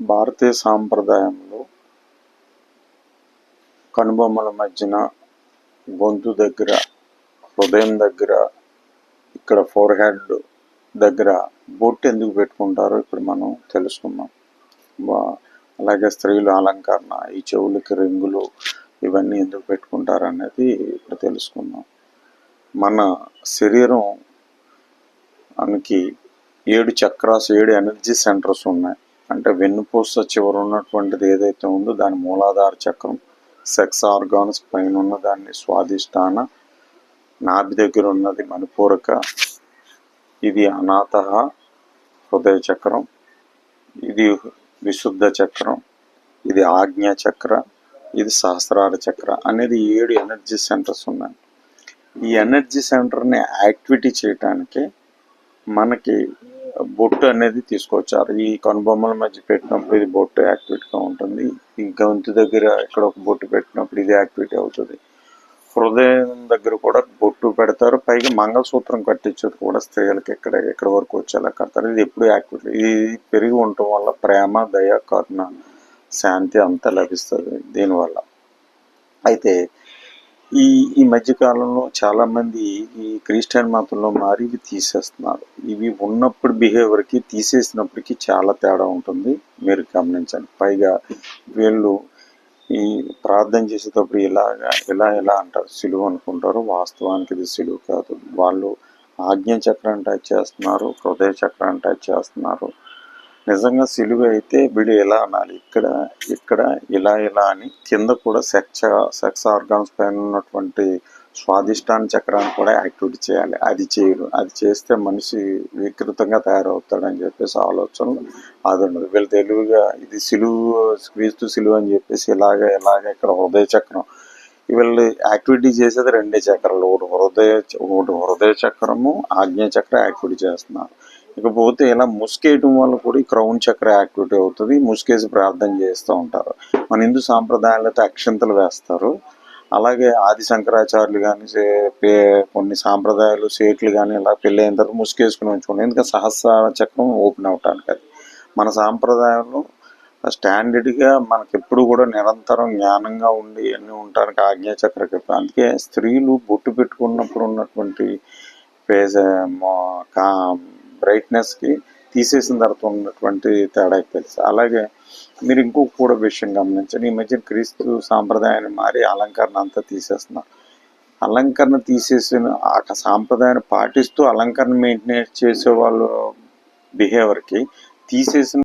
భారతీయ సాంప్రదాయంలో కనుబొమ్మల మధ్యన గొంతు దగ్గర హృదయం దగ్గర ఇక్కడ ఫోర్ హెడ్ దగ్గర బొట్టు ఎందుకు పెట్టుకుంటారో ఇప్పుడు మనం తెలుసుకుందాం. అలాగే స్త్రీలు అలంకరణ ఈ చెవులకి రింగులు ఇవన్నీ ఎందుకు పెట్టుకుంటారు అనేది ఇప్పుడు తెలుసుకుందాం. మన శరీరం మనకి ఏడు చక్రాస్ ఏడు ఎనర్జీ సెంటర్స్ ఉన్నాయి. అంటే వెన్నుపూస చివర ఉన్నటువంటిది ఏదైతే ఉందో దాని మూలాధార చక్రం సెక్స్ ఆర్గాన్స్ పైన ఉన్న దాన్ని స్వాదిష్టాన నాభి దగ్గర ఉన్నది మణిపూరక ఇది అనాథ హృదయ చక్రం ఇది విశుద్ధ చక్రం ఇది ఆజ్ఞా చక్ర ఇది సహస్రార చక్ర అనేది ఏడు ఎనర్జీ సెంటర్స్ ఉన్నాయి. ఈ ఎనర్జీ సెంటర్ని యాక్టివిటీ చేయటానికి మనకి బొట్టు అనేది తీసుకొచ్చారు. ఈ కనుబొమ్మల మధ్య పెట్టినప్పుడు ఇది బొట్టు యాక్టివేట్గా ఉంటుంది. ఈ గొంతు దగ్గర ఇక్కడ ఒక బొట్టు పెట్టినప్పుడు ఇది యాక్టివేట్ అవుతుంది. హృదయం దగ్గర కూడా బొట్టు పెడతారు. పైగా మంగళసూత్రం కట్టించేది కూడా స్త్రీలకు ఎక్కడ ఎక్కడ వరకు వచ్చేలా కడతారు. ఇది ఎప్పుడు యాక్టివేట్ ఇది పెరిగి ఉండటం వల్ల ప్రేమ దయ కరుణ శాంతి అంతా లభిస్తుంది దీనివల్ల. అయితే ఈ ఈ మధ్య కాలంలో ఈ క్రిస్టియన్ మతంలో మారి ఇవి తీసేస్తున్నారు. ఇవి ఉన్నప్పుడు బిహేవియర్కి తీసేసినప్పటికీ చాలా తేడా ఉంటుంది. మీరు గమనించండి. పైగా వీళ్ళు ఈ ప్రార్థన చేసేటప్పుడు ఇలాగా ఇలా ఇలా అంటారు సులువు అనుకుంటారు వాస్తవానికి ఇది సులువు కాదు. వాళ్ళు ఆజ్ఞ చక్రం టచ్ చేస్తున్నారు హృదయ చక్రం టచ్ చేస్తున్నారు. నిజంగా సిలువ అయితే వీడు ఎలా అనాలి? ఇక్కడ ఇక్కడ ఇలా ఇలా అని కింద కూడా సెక్స్ సెక్స్ ఆర్గాన్స్ పైన ఉన్నటువంటి స్వాదిష్టాన చక్రాన్ని కూడా యాక్టివేట్ చేయాలి. అది చేయరు. అది చేస్తే మనిషి వికృతంగా తయారవుతాడని చెప్పేసి ఆలోచన అది ఉండదు. వీళ్ళు తెలివిగా ఇది సిలువు క్రీస్తు సిలువు అని చెప్పేసి ఇలాగ ఇలాగ ఇక్కడ హృదయ చక్రం. వీళ్ళు యాక్టివిటీ చేసేది రెండే చక్రాలు. ఒకటి హృదయ ఒకటి హృదయ చక్రము ఆజ్ఞ చక్ర యాక్టివిటీ చేస్తున్నారు. ఇకపోతే ఇలా ముసుకేయటం వల్ల కూడా ఈ క్రౌన్ చక్ర యాక్టివిటీ అవుతుంది. ముసుకేసి ప్రార్థన చేస్తూ ఉంటారు. మన హిందూ సాంప్రదాయాలతో అక్షంతలు వేస్తారు. అలాగే ఆది శంకరాచార్యులు కానీ కొన్ని సాంప్రదాయాలు సేట్లు కానీ ఇలా పెళ్ళి అయిన తర్వాత ముసుకేసుకుని ఉంచుకోండి. ఎందుకంటే సహస్ర చక్రం ఓపెన్ అవటానికి అది. మన సాంప్రదాయంలో స్టాండర్డ్గా మనకి ఎప్పుడు కూడా నిరంతరం జ్ఞానంగా ఉండి అన్నీ ఉండటానికి ఆజ్ఞాచక్ర కృప. అందుకే స్త్రీలు బొట్టు పెట్టుకున్నప్పుడు ఉన్నటువంటి ఫేస్ కా బ్రైట్నెస్కి తీసేసిన తర్వాత ఉన్నటువంటి తేడా తెలుసు? అలాగే మీరు ఇంకొక కూడా విషయం గమనించండి. ఈ మధ్య క్రీస్తు సాంప్రదాయాన్ని మారి అలంకరణ అంతా తీసేస్తున్నారు అలంకరణ తీసేసిన ఆ సాంప్రదాయాన్ని పాటిస్తూ అలంకరణ మెయింటైన్ చేసే వాళ్ళు బిహేవియర్కి తీసేసిన